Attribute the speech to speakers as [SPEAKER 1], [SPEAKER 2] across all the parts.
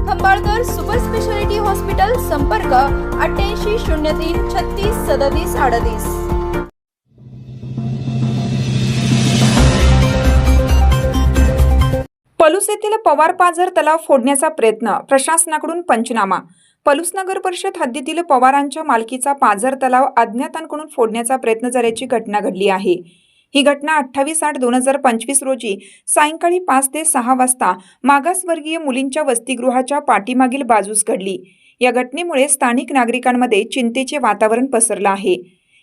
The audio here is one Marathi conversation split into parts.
[SPEAKER 1] खंबाळकर सुपर स्पेशालिटी हॉस्पिटल संपर्क अठ्ठ्याऐंशी शून्य तीन छत्तीस सदतीस अडतीस.
[SPEAKER 2] पलूस येथील पवार पाझर तलाव फोडण्याचा प्रयत्न प्रशासनाकडून पंचनामा. पलूस नगर परिषद हद्दीतील पवारांच्या मालकीचा पाझर तलाव अज्ञातांकडून फोडण्याचा प्रयत्न झाल्याची घटना घडली आहे. ही घटना अठ्ठावीस आठ दोन हजार पंचवीस रोजी सायंकाळी पाच ते सहा वाजता मागासवर्गीय मुलींच्या वसतिगृहाच्या पाठीमागील बाजूस घडली. या घटनेमुळे स्थानिक नागरिकांमध्ये चिंतेचे वातावरण पसरलं आहे.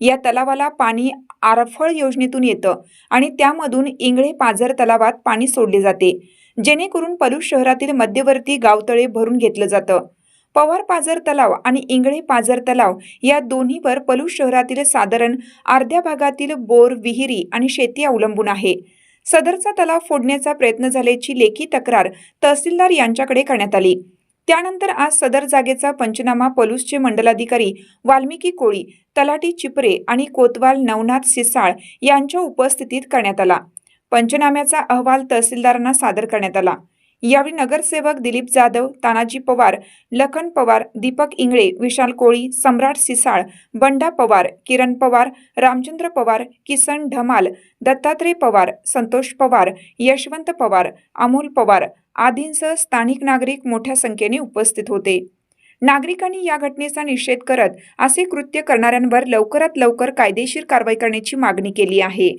[SPEAKER 2] या तलावाला पाणी आरफळ योजनेतून येतं आणि त्यामधून इंगळे पाझर तलावात पाणी सोडले जाते. जेणेकरून पलूस शहरातील मध्यवर्ती गावतळे भरून घेतलं जातं. पवार पाझर तलाव आणि इंगळे पाझर तलाव या दोन्हीवर पलूस शहरातील साधारण अर्ध्या भागातील बोर विहिरी आणि शेती अवलंबून आहे. सदरचा तलाव फोडण्याचा प्रयत्न झाल्याची लेखी तक्रार तहसीलदार यांच्याकडे करण्यात आली. त्यानंतर आज सदर जागेचा पंचनामा पलूसचे मंडलाधिकारी वाल्मिकी कोळी तलाटी चिपरे आणि कोतवाल नवनाथ सिसाळ यांच्या उपस्थितीत करण्यात आला. पंचनाम्याचा अहवाल तहसीलदारांना सादर करण्यात आला. यावेळी नगरसेवक दिलीप जाधव तानाजी पवार लखन पवार दीपक इंगळे विशाल कोळी सम्राट सिसाळ बंडा पवार किरण पवार रामचंद्र पवार किसन ढमाल दत्तात्रय पवार संतोष पवार यशवंत पवार अमोल पवार आदींसह स्थानिक नागरिक मोठ्या संख्येने उपस्थित होते. नागरिकांनी या घटनेचा निषेध करत असे कृत्य करणाऱ्यांवर लवकरात लवकर कायदेशीर कारवाई करण्याची मागणी केली आहे.